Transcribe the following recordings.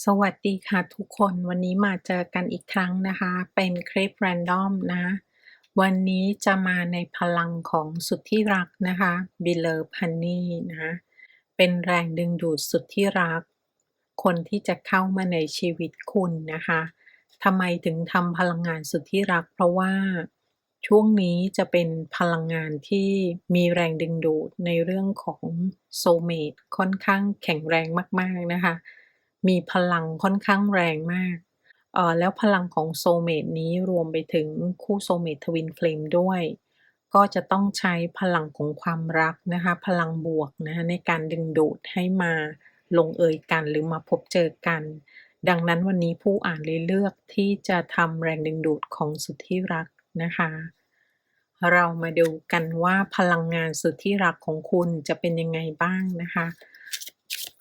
สวัสดีค่ะทุกคนวันนี้มาเจอกันอีกครั้งนะคะ เป็นคลิปแรนดอมนะ วันนี้จะมาในพลังของสุดที่รักนะคะ Beloved Honey นะเป็นแรงดึงดูดสุดที่รัก คนที่จะเข้ามาในชีวิตคุณนะคะทำไมถึงทำพลังงานสุดที่รัก เพราะว่าช่วงนี้จะเป็นพลังงานที่มีแรงดึงดูดในเรื่องของโซเมตค่อนข้างแข็งแรงมาก ๆ นะคะ มีพลังค่อนข้างแรงมากเอ่อแล้วพลังของโซเมตนี้รวมไปถึงคู่โซเมตทวินเฟลมด้วย ก็จะต้องใช้พลังของความรักนะคะ พลังบวกนะคะในการดึงดูดให้มาลงเอยกันหรือมาพบเจอกัน ดังนั้นวันนี้ผู้อ่านเลยเลือกที่จะทำแรงดึงดูดของสุดที่รักนะคะ เรามาดูกันว่าพลังงานสุดที่รักของคุณจะเป็นยังไงบ้างนะคะ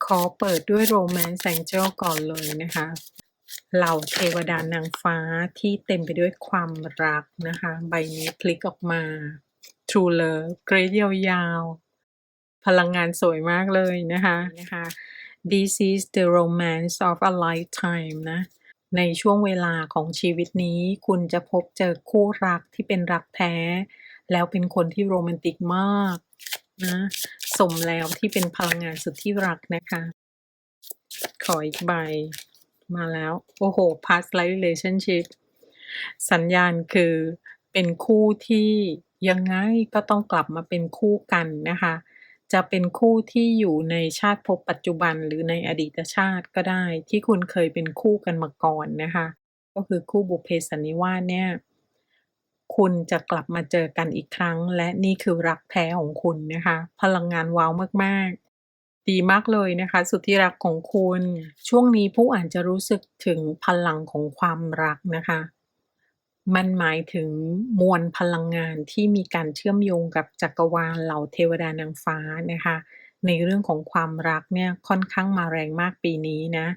ขอเปิดด้วยโรแมนต์แ a งเจ l ก่อนเลยนะคะ เหล่าเทวดานางฟ้าที่เต็มไปด้วยความรักนะคะ ใบนี้พลิกออกมา True Love เกรดยาวๆ พลังงานสวยมากเลยนะคะนะคะ This is the romance of a lifetime นะในช่วงเวลาของชีวิตนี้ คุณจะพบเจอคู่รักที่เป็นรักแท้ แล้วเป็นคนที่โรแมนติกมาก นะ สมแล้วที่เป็นพลังงานสุดที่รักนะคะ ขออีกใบ มาแล้ว โอ้โห past life relationship สัญญาณคือเป็นคู่ที่ยังไงก็ต้องกลับมาเป็นคู่กันนะคะ จะเป็นคู่ที่อยู่ในชาติภพปัจจุบันหรือในอดีตชาติก็ได้ ที่คุณเคยเป็นคู่กันมาก่อนนะคะ ก็คือคู่บุพเพสันนิวาสเนี่ย คุณจะกลับมาเจอกันอีกครั้ง และนี่คือรักแท้ของคุณนะคะ พลังงานว้าวมากๆ ดีมากเลยนะคะ สุดที่รักของคุณ ช่วงนี้ผู้อ่านจะรู้สึกถึงพลังของความรักนะคะมันหมายถึงมวลพลังงานที่มีการเชื่อมโยงกับจักรวาลเหล่าเทวดานางฟ้านะคะ ในเรื่องของความรักเนี่ยค่อนข้างมาแรงมากปีนี้นะ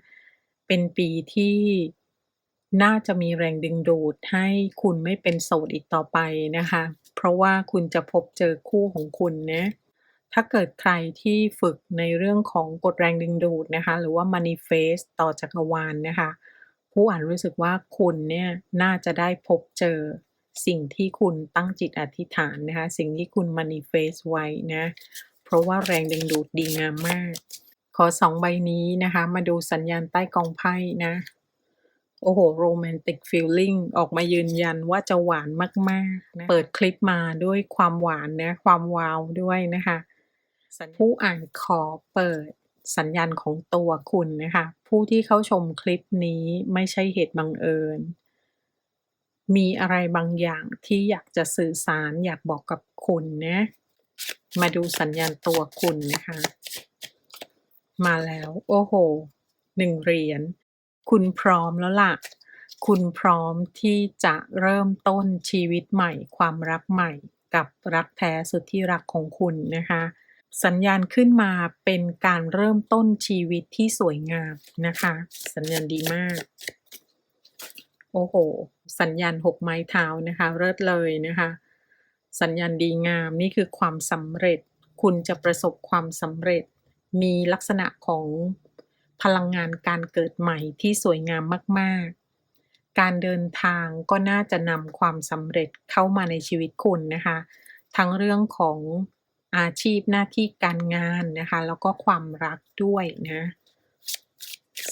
เป็นปีที่ น่าจะมีแรงดึงดูดให้คุณไม่เป็นโสดอีกต่อไปนะคะ เพราะว่าคุณจะพบเจอคู่ของคุณนะถ้าเกิดใครที่ฝึกในเรื่องของกฎแรงดึงดูดนะคะ หรือว่า manifest ต่อจักรวาลนะคะ ผู้อ่านรู้สึกว่าคุณเนี่ยน่าจะได้พบเจอสิ่งที่คุณตั้งจิตอธิษฐานนะคะ สิ่งที่คุณ manifest ไว้นะ เพราะว่าแรงดึงดูดดีงามมาก ขอสองใบนี้นะคะ มาดูสัญญาณใต้กองไพ่นะ โอ้โหโรแมนติกฟีลลิ่งออกมายืนยันว่าจะหวานมากๆนะเปิดคลิปมาด้วยความหวานนะ ความวาวด้วยนะคะผู้อ่านขอเปิดสัญญาณของตัวคุณนะคะ ผู้ที่เข้าชมคลิปนี้ไม่ใช่เหตุบังเอิญ มีอะไรบางอย่างที่อยากจะสื่อสารอยากบอกกับคุณนะมาดูสัญญาณตัวคุณนะคะ มาแล้ว โอ้โหหนึ่งเหรียญ คุณพร้อมแล้วล่ะ คุณพร้อมที่จะเริ่มต้นชีวิตใหม่ ความรักใหม่ กับรักแท้สุดที่รักของคุณนะคะ สัญญาณขึ้นมาเป็นการเริ่มต้นชีวิตที่สวยงามนะคะ สัญญาณดีมาก โอ้โห สัญญาณหกไม้เท้านะคะเลิศเลยนะคะ สัญญาณดีงามนี่คือความสำเร็จ คุณจะประสบความสำเร็จมีลักษณะของ พลังงานการเกิดใหม่ที่สวยงามมากๆ การเดินทางก็น่าจะนำความสำเร็จเข้ามาในชีวิตคุณนะคะ ทั้งเรื่องของอาชีพหน้าที่การงานนะคะ แล้วก็ความรักด้วยนะ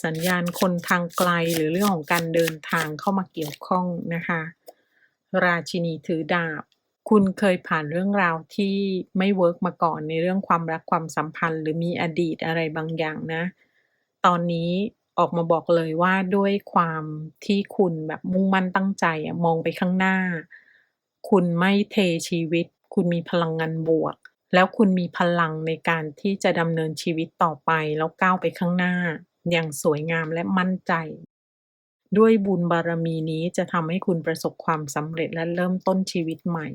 สัญญาณคนทางไกลหรือเรื่องของการเดินทางเข้ามาเกี่ยวข้องนะคะ ราชินีถือดาบ คุณเคยผ่านเรื่องราวที่ไม่เวิร์กมาก่อนในเรื่องความรักความสัมพันธ์ หรือมีอดีตอะไรบางอย่างนะ ตอนนี้ออกมาบอกเลยว่า ด้วยความที่คุณแบบมุ่งมั่นตั้งใจอะมองไปข้างหน้า คุณไม่เทชีวิต คุณมีพลังงานบวก แล้วคุณมีพลังในการที่จะดำเนินชีวิตต่อไป แล้วก้าวไปข้างหน้า อย่างสวยงามและมั่นใจ ด้วยบุญบารมีนี้จะทำให้คุณประสบความสำเร็จและเริ่มต้นชีวิตใหม่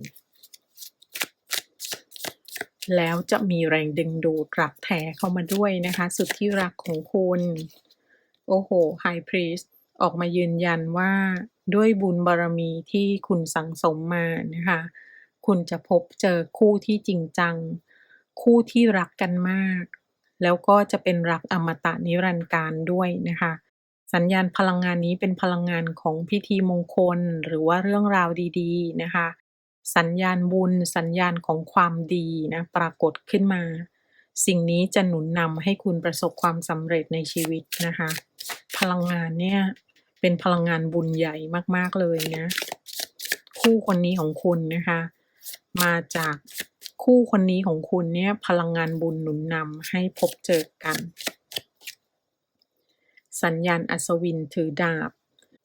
แล้วจะมีแรงดึงดูดรักแท้เข้ามาด้วยนะคะ สุดที่รักของคุณ โอ้โหไฮพรีสออกมายืนยันว่าด้วยบุญบารมีที่คุณสังสมมานะคะ คุณจะพบเจอคู่ที่จริงจัง คู่ที่รักกันมาก แล้วก็จะเป็นรักอมตะนิรันดร์การด้วยนะคะ สัญญาณพลังงานนี้เป็นพลังงานของพิธีมงคลหรือว่าเรื่องราวดี ๆ นะคะ สัญญาณบุญ สัญญาณของความดีนะปรากฏขึ้นมา สิ่งนี้จะหนุนนำให้คุณประสบความสำเร็จในชีวิตนะคะ พลังงานเนี่ยเป็นพลังงานบุญใหญ่มากๆเลยนะ คู่คนนี้ของคุณนะคะ มาจากคู่คนนี้ของคุณเนี่ยพลังงานบุญหนุนนำให้พบเจอกัน สัญญาณอัศวินถือดาบ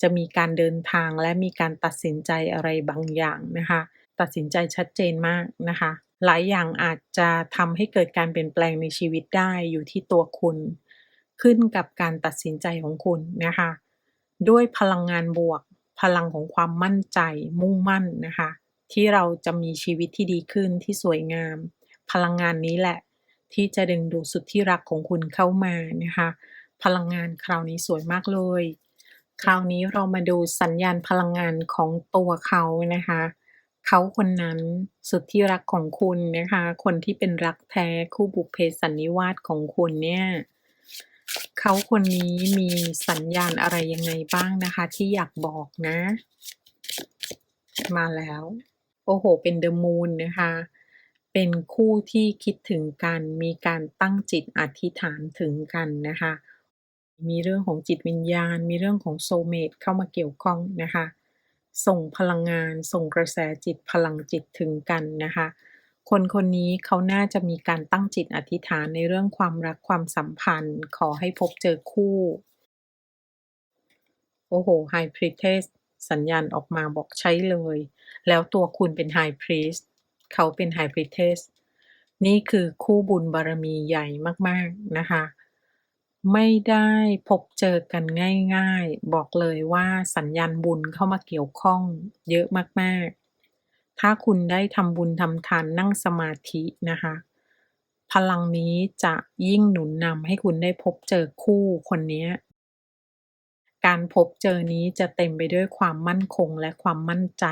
จะมีการเดินทางและมีการตัดสินใจอะไรบางอย่างนะคะ ตัดสินใจชัดเจนมากนะคะ หลายอย่างอาจจะทำให้เกิดการเปลี่ยนแปลงในชีวิตได้อยู่ที่ตัวคุณ ขึ้นกับการตัดสินใจของคุณนะคะ ด้วยพลังงานบวก พลังของความมั่นใจ มุ่งมั่นนะคะ ที่เราจะมีชีวิตที่ดีขึ้นที่สวยงาม พลังงานนี้แหละ ที่จะดึงดูดสุดที่รักของคุณเข้ามานะคะ พลังงานคราวนี้สวยมากเลย คราวนี้เรามาดูสัญญาณพลังงานของตัวเขานะคะ เขาคนนั้น สุดที่รักของคุณนะคะ คนที่เป็นรักแท้คู่บุพเพสันนิวาสของคุณเนี่ยเขาคนนี้มีสัญญาณอะไรยังไงบ้างนะคะ ที่อยากบอกนะ มาแล้ว โอ้โห เป็น The Moon นะคะ เป็นคู่ที่คิดถึงกัน มีการตั้งจิตอธิษฐานถึงกันนะคะ มีเรื่องของจิตวิญญาณ มีเรื่องของโซเมตเข้ามาเกี่ยวข้องนะคะ ส่งพลังงาน ส่งกระแสจิตพลังจิตถึงกันนะคะ คนคนนี้เขาน่าจะมีการตั้งจิตอธิษฐานในเรื่องความรักความสัมพันธ์ ขอให้พบเจอคู่ โอ้โฮ High Priestess สัญญาณออกมาบอกใช้เลย แล้วตัวคุณเป็น High Priest เขาเป็น high priest นี่คือคู่บุญบารมีใหญ่มาก ๆ นะคะ ไม่ได้พบเจอกันง่าย ๆ บอกเลยว่าสัญญาณบุญเข้ามาเกี่ยวข้องเยอะมาก ๆ ถ้าคุณได้ทำบุญทำทานนั่งสมาธินะคะ พลังนี้จะยิ่งหนุนนำให้คุณได้พบเจอคู่คนนี้ การพบเจอนี้จะเต็มไปด้วยความมั่นคงและความมั่นใจ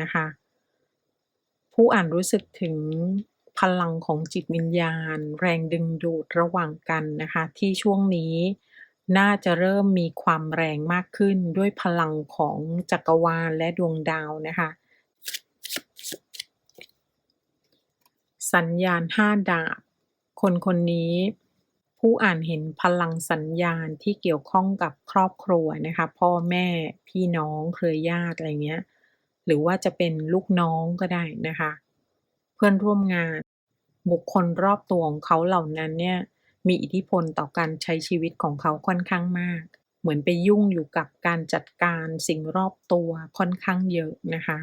นะคะ ผู้อ่านรู้สึกถึง พลังของจิตวิญญาณ แรงดึงดูดระหว่างกันนะคะ ที่ช่วงนี้น่าจะเริ่มมีความแรงมากขึ้นด้วยพลังของจักรวาลและดวงดาวนะคะ สัญญาณ5ดาบ คนคนนี้ผู้อ่านเห็นพลังสัญญาณที่เกี่ยวข้องกับครอบครัวนะคะ พ่อแม่พี่น้องเครือญาติอะไรเงี้ย หรือว่าจะเป็นลูกน้องก็ได้นะคะ เพื่อนร่วมงาน บุคคลรอบตัวของเขาเหล่านั้นเนี่ยมีอิทธิพลต่อการใช้ชีวิตของเขาค่อนข้างมาก เหมือนไปยุ่งอยู่กับการจัดการสิ่งรอบตัวค่อนข้างเยอะนะคะ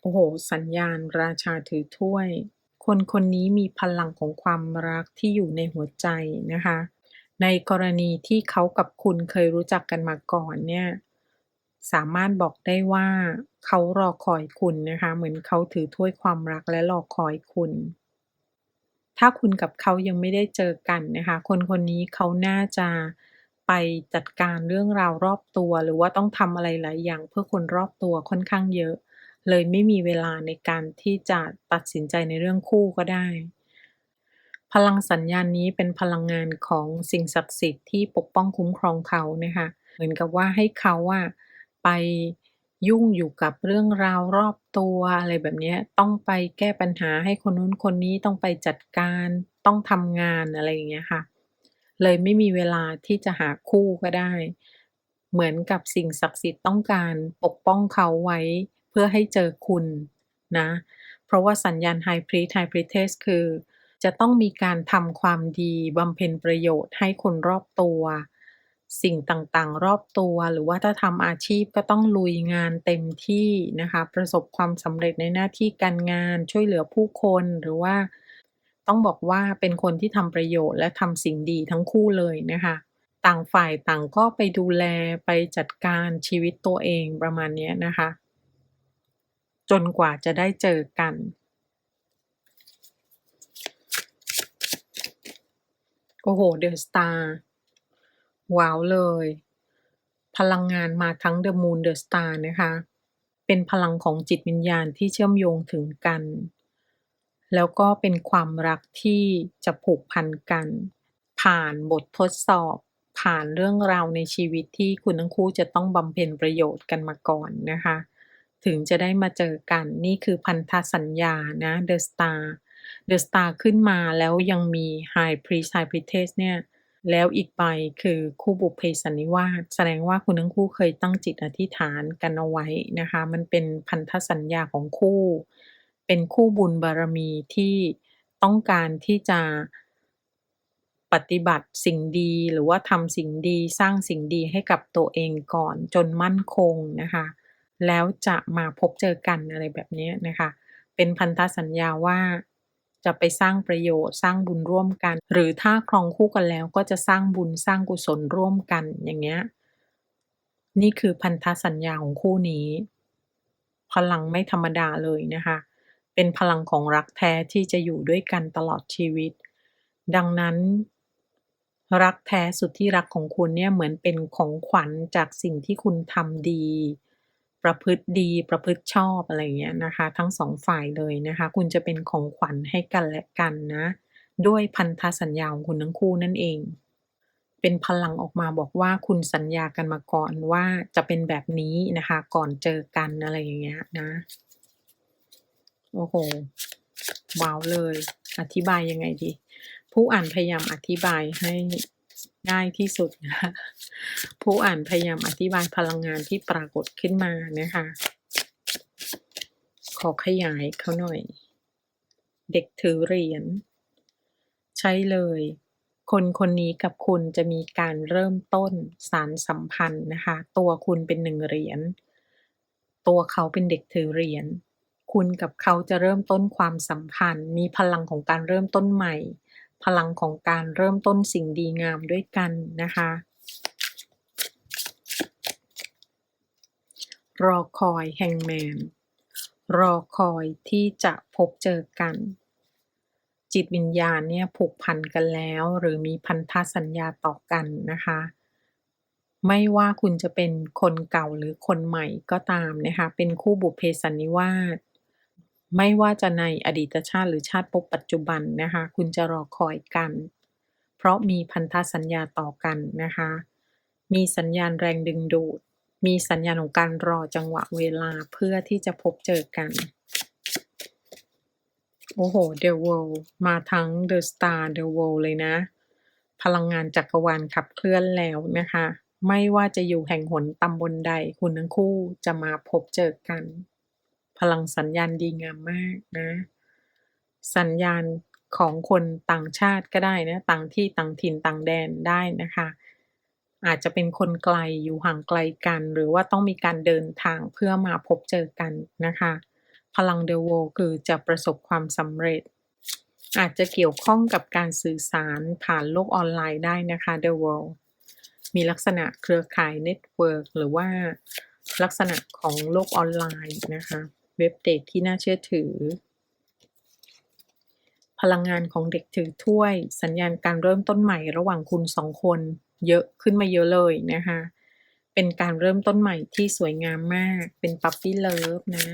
โอ้โฮสัญญาณราชาถือถ้วย คนคนนี้มีพลังของความรักที่อยู่ในหัวใจนะคะ ในกรณีที่เขากับคุณเคยรู้จักกันมาก่อนเนี่ย สามารถบอกได้ว่าเขารอคอยคุณนะคะ เหมือนเขาถือถ้วยความรักและรอคอยคุณ ถ้าคุณกับเขายังไม่ได้เจอกันนะคะ คนคนนี้เขาน่าจะไปจัดการเรื่องราวรอบตัว หรือว่าต้องทำอะไรหลายอย่างเพื่อคนรอบตัวค่อนข้างเยอะ เลยไม่มีเวลาในการที่จะตัดสินใจในเรื่องคู่ก็ได้ พลังสัญญาณนี้เป็นพลังงานของสิ่งศักดิ์สิทธิ์ที่ปกป้องคุ้มครองเขานะคะ เหมือนกับว่าให้เขาอะ ไปยุ่งอยู่กับเรื่องราวรอบตัว อะไรแบบเนี้ย ต้องไปแก้ปัญหาให้คนนู้นคนนี้ ต้องไปจัดการ ต้องทำงาน อะไรอย่างเงี้ยค่ะ เลยไม่มีเวลาที่จะหาคู่ก็ได้ เหมือนกับสิ่งศักดิ์สิทธิ์ต้องการปกป้องเขาไว้เพื่อให้เจอคุณนะ เพราะว่าสัญญาณ High Priest High Priestess คือ จะต้องมีการทำความดีบำเพ็ญประโยชน์ให้คนรอบตัว สิ่งต่างๆ รอบตัว หรือว่าถ้าทำอาชีพก็ต้องลุยงานเต็มที่นะคะ ประสบความสำเร็จในหน้าที่การงาน ช่วยเหลือผู้คนหรือว่า ต้องบอกว่าเป็นคนที่ทำประโยชน์และทำสิ่งดีทั้งคู่เลยนะคะ ต่างฝ่ายต่างก็ไปดูแลไปจัดการชีวิตตัวเองประมาณนี้นะคะ จนกว่าจะได้เจอกันโอ้โฮ The Star ว้าวเลย พลังงานมาทั้ง The Moon The Star นะคะ เป็นพลังของจิตวิญญาณที่เชื่อมโยงถึงกัน แล้วก็เป็นความรักที่จะผูกพันกัน ผ่านบททดสอบ ผ่านเรื่องราวในชีวิตที่คุณทั้งคู่จะต้องบำเพ็ญประโยชน์กันมาก่อนนะคะ ถึงจะได้มาเจอกัน นี่คือพันธสัญญานะ The Star The Star ขึ้นมาแล้วยังมี High Priest High Priestess เนี่ย แล้วอีกใบคือคู่บุพเพสันนิวาสแสดงว่าคุณทั้งคู่เคยตั้งจิตอธิษฐานกันเอาไว้นะคะ มันเป็นพันธสัญญาของคู่ เป็นคู่บุญบารมีที่ต้องการที่จะปฏิบัติสิ่งดีหรือว่าทำสิ่งดีสร้างสิ่งดีให้กับตัวเองก่อนจนมั่นคงนะคะ แล้วจะมาพบเจอกันอะไรแบบนี้นะคะ เป็นพันธสัญญาว่า จะไปสร้างประโยชน์ สร้างบุญร่วมกัน หรือถ้าครองคู่กันแล้วก็จะสร้างบุญสร้างกุศลร่วมกันอย่างเงี้ยนี่คือพันธสัญญาของคู่นี้ พลังไม่ธรรมดาเลยนะคะ เป็นพลังของรักแท้ที่จะอยู่ด้วยกันตลอดชีวิต ดังนั้น รักแท้สุดที่รักของคุณเนี่ยเหมือนเป็นของขวัญจากสิ่งที่คุณทำดี ประพฤติดีประพฤติชอบอะไรเงี้ยนะคะ ทั้งสองฝ่ายเลยนะคะ คุณจะเป็นของขวัญให้กันและกันนะ ด้วยพันธสัญญาของคุณทั้งคู่นั่นเอง เป็นพลังออกมาบอกว่าคุณสัญญากันมาก่อนว่าจะเป็นแบบนี้นะคะ ก่อนเจอกันอะไรอย่างเงี้ยนะโอ้โหว้าวเลย อธิบายยังไงดี ผู้อ่านพยายามอธิบายให้ ง่ายที่สุดนะคะผู้อ่านพยายามอธิบายพลังงานที่ปรากฏขึ้นมานะคะ ขอขยายเขาหน่อย เด็กถือเหรียญใช่เลย คนคนนี้กับคุณจะมีการเริ่มต้นสารสัมพันธ์นะคะ ตัวคุณเป็นหนึ่งเหรียญตัวเขาเป็นเด็กถือเหรียญคุณกับเขาจะเริ่มต้นความสัมพันธ์ มีพลังของการเริ่มต้นใหม่ พลังของการเริ่มต้นสิ่งดีงามด้วยกันนะคะ รอคอยแฮงแมน รอคอยที่จะพบเจอกัน จิตวิญญาณเนี่ยผูกพันกันแล้ว หรือมีพันธสัญญาต่อกันนะคะไม่ว่าคุณจะเป็นคนเก่าหรือคนใหม่ก็ตามนะคะ เป็นคู่บุพเพสันนิวาส ไม่ว่าจะในอดีตชาติหรือชาติภพปัจจุบันนะคะ คุณจะรอคอยกัน เพราะมีพันธสัญญาต่อกันนะคะ มีสัญญาณแรงดึงดูด มีสัญญาณของการรอจังหวะเวลาเพื่อที่จะพบเจอกัน โอ้โห The World มาทั้ง The Star The World เลยนะ พลังงานจักรวาลขับเคลื่อนแล้วนะคะ ไม่ว่าจะอยู่แห่งหนตำบลใด คุณทั้งคู่จะมาพบเจอกัน พลังสัญญาณดีงามมากนะ สัญญาณของคนต่างชาติก็ได้นะ ต่างที่ต่างถิ่นต่างแดนได้นะคะ อาจจะเป็นคนไกลอยู่ห่างไกลกัน หรือว่าต้องมีการเดินทางเพื่อมาพบเจอกันนะคะ พลังเดโวคือจะประสบความสำเร็จ อาจจะเกี่ยวข้องกับการสื่อสารผ่านโลกออนไลน์ได้นะคะ The World มีลักษณะเครือข่ายเน็ตเวิร์กหรือว่าลักษณะของโลกออนไลน์นะคะ เว็บเดทที่น่าเชื่อถือ พลังงานของเด็กถือถ้วย สัญญาณการเริ่มต้นใหม่ระหว่างคุณสองคน เยอะขึ้นมาเยอะเลยนะคะเป็นการเริ่มต้นใหม่ที่สวยงามมาก เป็นปั๊ปปี้เลิฟนะ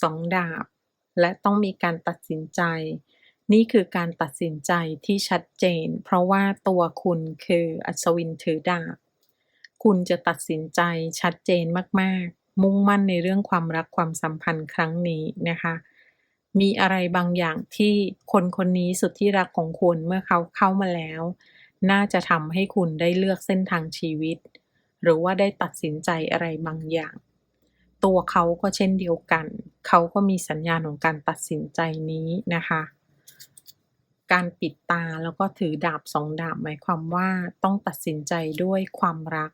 สองดาบ และต้องมีการตัดสินใจ นี่คือการตัดสินใจที่ชัดเจน เพราะว่าตัวคุณคืออัศวินถือดาบ คุณจะตัดสินใจชัดเจนมาก ๆ มุ่งมั่นในเรื่องความรักความสัมพันธ์ครั้งนี้นะคะ มีอะไรบางอย่างที่คนคนนี้สุดที่รักของคุณเมื่อเขาเข้ามาแล้ว น่าจะทำให้คุณได้เลือกเส้นทางชีวิต หรือว่าได้ตัดสินใจอะไรบางอย่าง ตัวเขาก็เช่นเดียวกัน เขาก็มีสัญญาณของการตัดสินใจนี้นะคะการปิดตาแล้วก็ถือดาบสองดาบหมายความว่าต้องตัดสินใจด้วยความรัก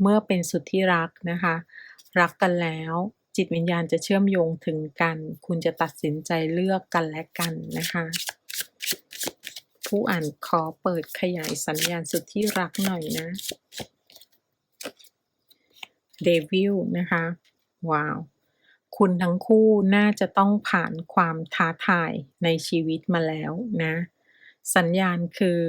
เมื่อเป็นสุดที่รักนะคะ รักกันแล้วจิตวิญญาณจะเชื่อมโยงถึงกัน คุณจะตัดสินใจเลือกกันและกันนะคะ ผู้อ่านขอเปิดขยายสัญญาณสุดที่รักหน่อยนะเดวิลนะคะ ว้าว คุณทั้งคู่น่าจะต้องผ่านความท้าทายในชีวิตมาแล้วนะ สัญญาณคือ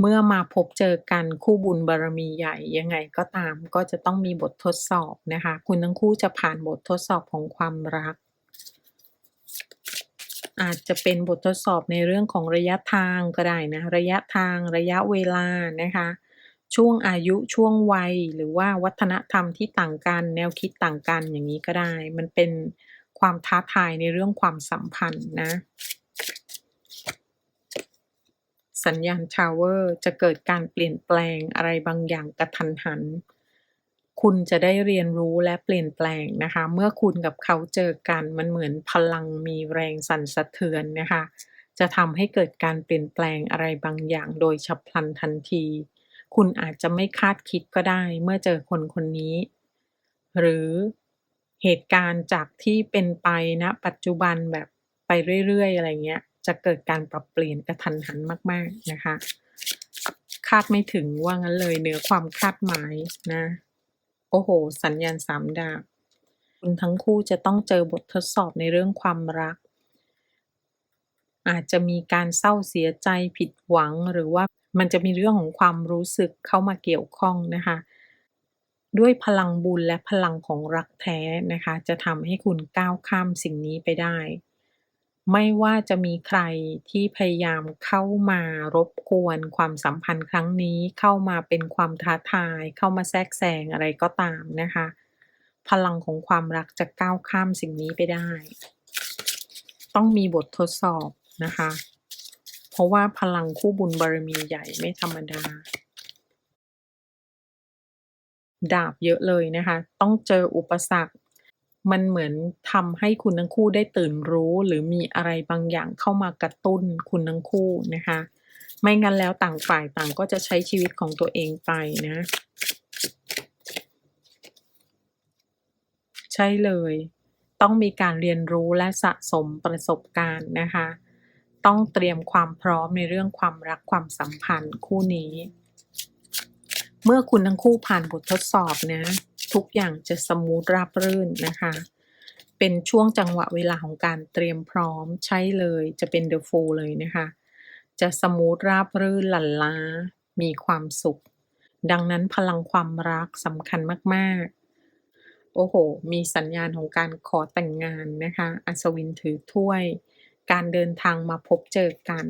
เมื่อมาพบเจอกันคู่บุญบารมีใหญ่ยังไงก็ตาม ก็จะต้องมีบททดสอบนะคะ คุณทั้งคู่จะผ่านบททดสอบของความรัก อาจจะเป็นบททดสอบในเรื่องของระยะทางก็ได้นะ ระยะทางระยะเวลานะคะ ช่วงอายุช่วงวัยหรือว่าวัฒนธรรมที่ต่างกัน แนวคิดต่างกันอย่างงี้ก็ได้ มันเป็นความท้าทายในเรื่องความสัมพันธ์นะ สัญญาณ Tower จะเกิดการเปลี่ยนแปลงอะไรบางอย่างกระทันหัน คุณจะได้เรียนรู้และเปลี่ยนแปลงนะคะ เมื่อคุณกับเขาเจอกันมันเหมือนพลังมีแรงสั่นสะเทือนนะคะ จะทำให้เกิดการเปลี่ยนแปลงอะไรบางอย่างโดยฉับพลันทันที คุณอาจจะไม่คาดคิดก็ได้เมื่อเจอคนคนนี้ หรือเหตุการณ์จากที่เป็นไปณปัจจุบันแบบไปเรื่อยๆ อะไรเงี้ย จะเกิดการปรับเปลี่ยนกระทันหันมาก ๆนะคะ คาดไม่ถึงว่างั้นเลยเหนือความคาดหมายนะ โอ้โฮสัญญาณ3ดาบคุณทั้งคู่จะต้องเจอบททดสอบในเรื่องความรัก อาจจะมีการเศร้าเสียใจผิดหวังหรือว่ามันจะมีเรื่องของความรู้สึกเข้ามาเกี่ยวข้องนะคะ ด้วยพลังบุญและพลังของรักแท้นะคะ จะทำให้คุณก้าวข้ามสิ่งนี้ไปได้ ไม่ว่าจะมีใครที่พยายามเข้ามารบกวนความสัมพันธ์ครั้งนี้ เข้ามาเป็นความท้าทาย เข้ามาแทรกแซงอะไรก็ตามนะคะ พลังของความรักจะก้าวข้ามสิ่งนี้ไปได้ ต้องมีบททดสอบนะคะ เพราะว่าพลังคู่บุญบารมีใหญ่ไม่ธรรมดา ดาบเยอะเลยนะคะ ต้องเจออุปสรรค มันเหมือนทำให้คุณทั้งคู่ได้ตื่นรู้ หรือมีอะไรบางอย่างเข้ามากระตุ้นคุณทั้งคู่นะคะ ไม่งั้นแล้วต่างฝ่ายต่างก็จะใช้ชีวิตของตัวเองไปนะ ใช่เลย ต้องมีการเรียนรู้และสะสมประสบการณ์นะคะ ต้องเตรียมความพร้อมในเรื่องความรักความสัมพันธ์คู่นี้ เมื่อคุณทั้งคู่ผ่านบททดสอบนะ ทุกอย่างจะสมูทราบรื่นนะคะ เป็นช่วงจังหวะเวลาของการเตรียมพร้อมใช่เลยจะเป็น The Fool เลยนะคะ จะสมูทราบรื่นหลั่นล้า มีความสุข ดังนั้นพลังความรักสำคัญมาก ๆ โอ้โฮมีสัญญาณของการขอแต่งงานนะคะ อัศวินถือถ้วย การเดินทางมาพบเจอกัน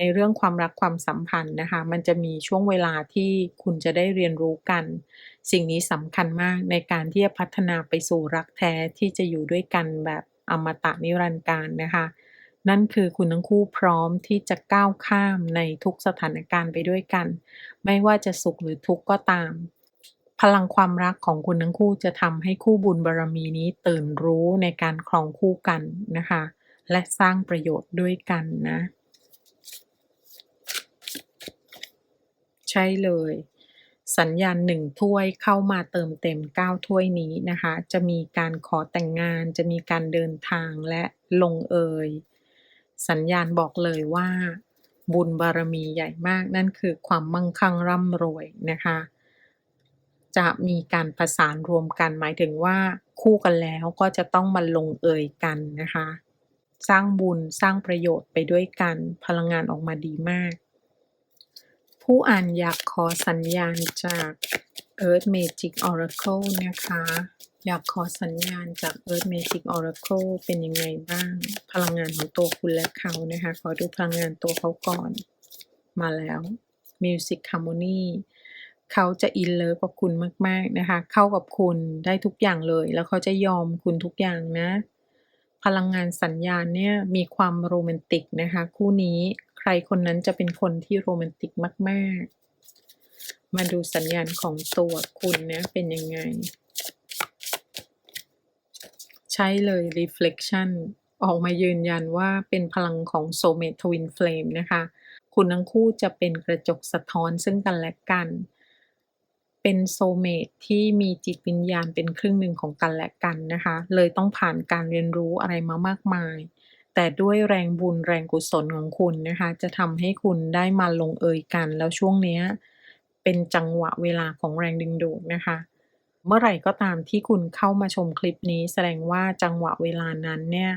ในเรื่องความรักความสัมพันธ์นะคะ มันจะมีช่วงเวลาที่คุณจะได้เรียนรู้กัน สิ่งนี้สำคัญมากในการที่จะพัฒนาไปสู่รักแท้ที่จะอยู่ด้วยกันแบบอมตะนิรันดร์กาลนะคะ นั่นคือคุณทั้งคู่พร้อมที่จะก้าวข้ามในทุกสถานการณ์ไปด้วยกัน ไม่ว่าจะสุขหรือทุกข์ก็ตาม พลังความรักของคุณทั้งคู่จะทำให้คู่บุญบารมีนี้ตื่นรู้ในการครองคู่กันนะคะ และสร้างประโยชน์ด้วยกันนะ ใช่เลย สัญญาณ1ถ้วยเข้ามาเติมเต็ม 9 ถ้วยนี้นะคะ จะมีการขอแต่งงาน จะมีการเดินทางและลงเอย สัญญาณบอกเลยว่า บุญบารมีใหญ่มากนั่นคือความมั่งคั่งร่ำรวยนะคะจะมีการประสานรวมกันหมายถึงว่าคู่กันแล้วก็จะต้องมาลงเอยกันนะคะ สร้างบุญสร้างประโยชน์ไปด้วยกันพลังงานออกมาดีมาก ผู้อ่านอยากขอสัญญาณจาก Earth Magic Oracle นะคะ อยากขอสัญญาณจาก Earth Magic Oracle เป็นยังไงบ้าง พลังงานของตัวคุณและเขานะคะ ขอดูพลังงานตัวเขาก่อน มาแล้ว Music Harmony เขาจะ in love กับคุณมาก ๆ นะคะ เข้ากับคุณได้ทุกอย่างเลย แล้วเขาจะยอมคุณทุกอย่างนะ พลังงานสัญญาณเนี่ยมีความโรแมนติกนะคะ คู่นี้ ใครคนนั้นจะเป็นคนที่โรแมนติกมาก ๆ มาดูสัญญาณของตัวคุณนะเป็นยังไง ใช่เลย Reflection ออกมายืนยันว่าเป็นพลังของ Soulmate Twin Flame นะคะ คุณทั้งคู่จะเป็นกระจกสะท้อนซึ่งกันและกัน เป็น Soulmate ที่มีจิตวิญญาณเป็นครึ่งหนึ่งของกันและกันนะคะ เลยต้องผ่านการเรียนรู้อะไรมามากมาย แต่ด้วยแรงบุญแรงกุศลของคุณนะคะ จะทำให้คุณได้มาลงเอยกัน แล้วช่วงเนี้ยเป็นจังหวะเวลาของแรงดึงดูดนะคะ เมื่อไหร่ก็ตามที่คุณเข้ามาชมคลิปนี้ แสดงว่าจังหวะเวลานั้นเนี่ย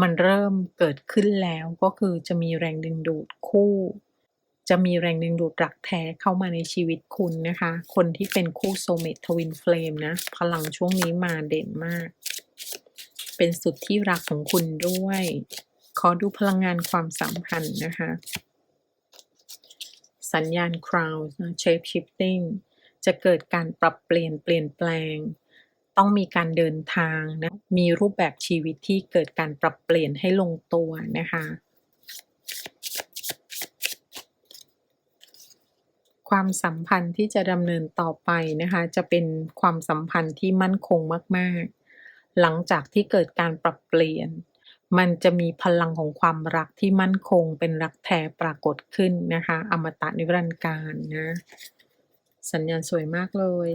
มันเริ่มเกิดขึ้นแล้วก็คือจะมีแรงดึงดูดคู่ จะมีแรงดึงดูดรักแท้เข้ามาในชีวิตคุณนะคะ คนที่เป็นคู่ Soulmate Twin Flame นะ พลังช่วงนี้มาเด่นมาก เป็นสุดที่รักของคุณด้วย ขอดูพลังงานความสัมพันธ์นะคะ สัญญาณ crown shape shifting จะเกิดการปรับเปลี่ยนเปลี่ยนแปลง ต้องมีการเดินทางนะ มีรูปแบบชีวิตที่เกิดการปรับเปลี่ยนให้ลงตัวนะคะ ความสัมพันธ์ที่จะดำเนินต่อไปนะคะ จะเป็นความสัมพันธ์ที่มั่นคงมาก ๆ หลังจากที่เกิดการปรับเปลี่ยน มันจะมีพลังของความรักที่มั่นคงเป็นรักแท้ปรากฏขึ้นนะคะ อมตะนิรันดร์การนะ สัญญาณสวยมากเลย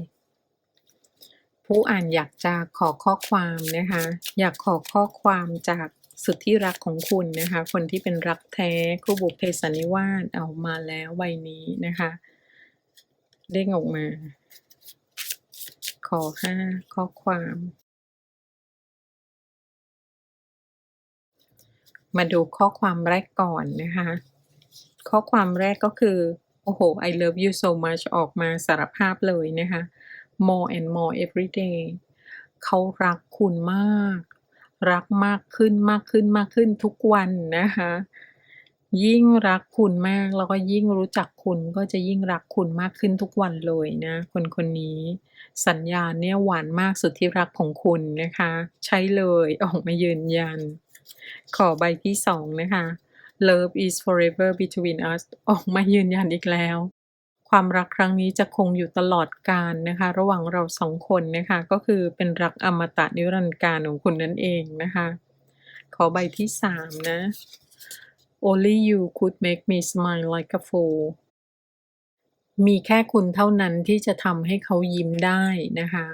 ผู้อ่านอยากจะขอข้อความนะคะ อยากขอข้อความจากสุดที่รักของคุณนะคะ คนที่เป็นรักแท้คู่บุพเพสันนิวาสเอามาแล้วใบนี้นะคะเด้งออกมา ขอห้าข้อความ มาดูข้อความแรกก่อนนะคะ ข้อความแรกก็คือ โอ้โห I love you so much ออกมาสารภาพเลยนะคะ more and more every day เขารักคุณมาก รักมากขึ้นมากขึ้นมากขึ้นทุกวันนะคะ ยิ่งรักคุณมาก แล้วก็ยิ่งรู้จักคุณก็จะยิ่งรักคุณมากขึ้นทุกวันเลยนะ คนคนนี้ สัญญาณเนี่ยหวานมากสุดที่รักของคุณนะคะ ใช้เลยออกมายืนยัน ขอใบที่สองนะคะ Love is forever between us ออกมายืนยันอีกแล้ว ความรักครั้งนี้จะคงอยู่ตลอดกาลนะคะ ระหว่างเราสองคนนะคะ ก็คือเป็นรักอมตะนิรันดร์การของคุณนั่นเองนะคะ ขอใบที่สามนะ Only you could make me smile like a fool มีแค่คุณเท่านั้นที่จะทำให้เขายิ้มได้นะคะ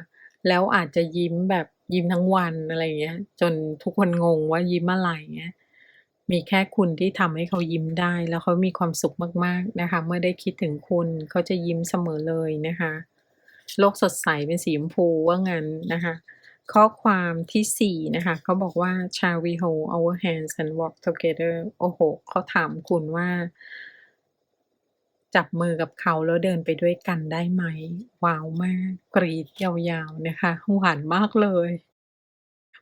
แล้วอาจจะยิ้มแบบ ยิ้มทั้งวันอะไรเงี้ย จนทุกคนงงว่ายิ้มอะไรเงี้ยมีแค่คุณที่ทำให้เขายิ้มได้ แล้วเขามีความสุขมากๆนะคะ เมื่อได้คิดถึงคุณเขาจะยิ้มเสมอเลยนะคะ โลกสดใสเป็นสีชมพูว่างั้นนะคะ ข้อความที่สี่นะคะเขาบอกว่า shall we hold our hands and walk together โอ้โหเขาถามคุณว่า จับมือกับเขาแล้วเดินไปด้วยกันได้ไหม ว้าวมาก กรีดยาวๆนะคะ หวานมากเลย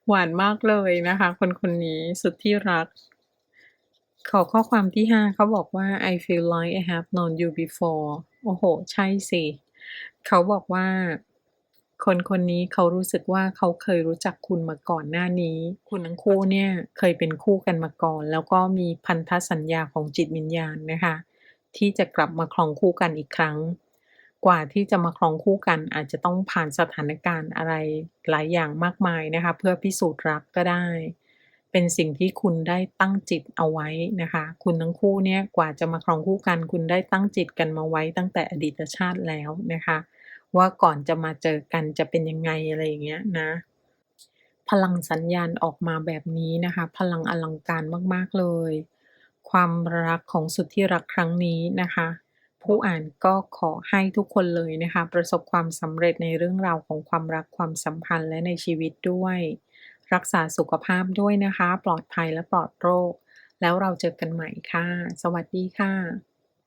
หวานมากเลยนะคะ คนคนนี้สุดที่รัก ขอข้อความที่ห้าเขาบอกว่า I feel like I have known you before โอ้โห ใช่สิ เขาบอกว่า คนคนนี้เขารู้สึกว่าเขาเคยรู้จักคุณมาก่อนหน้านี้ คุณทั้งคู่เนี่ยเคยเป็นคู่กันมาก่อน แล้วก็มีพันธสัญญาของจิตวิญญาณนะคะ ที่จะกลับมาครองคู่กันอีกครั้ง กว่าที่จะมาครองคู่กันอาจจะต้องผ่านสถานการณ์อะไรหลายอย่างมากมายนะคะ เพื่อพิสูจน์รักก็ได้ เป็นสิ่งที่คุณได้ตั้งจิตเอาไว้นะคะ คุณทั้งคู่เนี่ยกว่าจะมาครองคู่กัน คุณได้ตั้งจิตกันมาไว้ตั้งแต่อดีตชาติแล้วนะคะ ว่าก่อนจะมาเจอกันจะเป็นยังไงอะไรอย่างเงี้ยนะพลังสัญญาณออกมาแบบนี้นะคะ พลังอลังการมาก ๆ เลย ความรักของสุดที่รักครั้งนี้นะคะ ผู้อ่านก็ขอให้ทุกคนเลยนะคะ ประสบความสำเร็จในเรื่องราวของความรักความสัมพันธ์และในชีวิตด้วย รักษาสุขภาพด้วยนะคะ ปลอดภัยและปลอดโรค แล้วเราเจอกันใหม่ค่ะ สวัสดีค่ะ